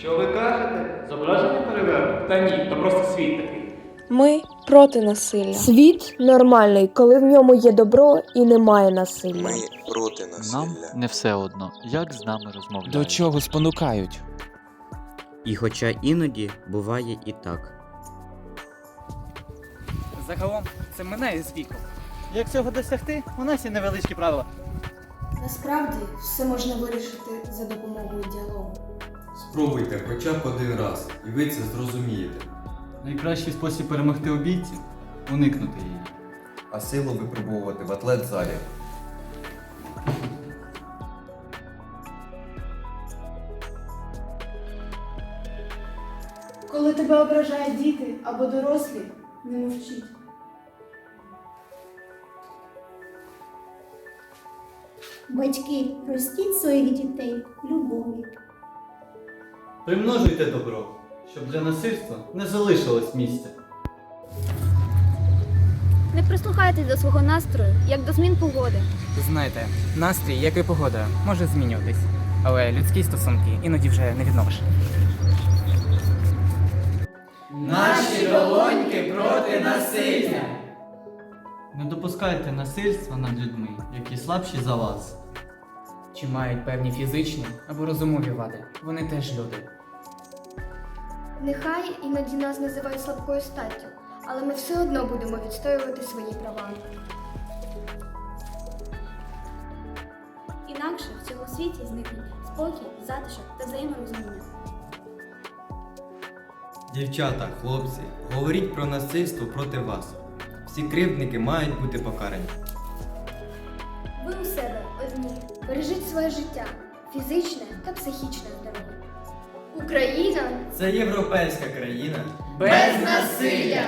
Що ви кажете? Зображення перевернуто? Та ні, то просто світ такий. Ми проти насилля. Світ нормальний, коли в ньому є добро і немає насилля. Ми проти Нам не все одно, як з нами розмовляють. До чого спонукають? І хоча іноді буває і так. Загалом це минає з віком. Як цього досягти, у нас є невеличкі правила. Насправді все можна вирішити за допомогою діалогу. Спробуйте хоча б один раз, і ви це зрозумієте. Найкращий спосіб перемогти обійці уникнути її. А силу випробовувати в атлет-залі. Коли тебе ображають діти або дорослі, не мовчіть. Батьки, ростіть своїх дітей любові. Примножуйте добро, щоб для насильства не залишилось місця. Не прислухайтесь до свого настрою, як до змін погоди. Знаєте, настрій, як і погода, може змінюватись. Але людські стосунки іноді вже не відновиш. Наші долоньки проти насилля. Не допускайте насильства над людьми, які слабші за вас. Чи мають певні фізичні або розумові вади. Вони теж люди. Нехай іноді нас називають слабкою статтю, але ми все одно будемо відстоювати свої права. Інакше в цьому світі зникнуть спокій, затишок та взаєморозуміння. Дівчата, хлопці, говоріть про насильство проти вас. Всі кривдники мають бути покарані. Ви у себе одні. Бережіть своє життя, фізичне та психічне здоров'я. Україна Це європейська країна. Без насилля!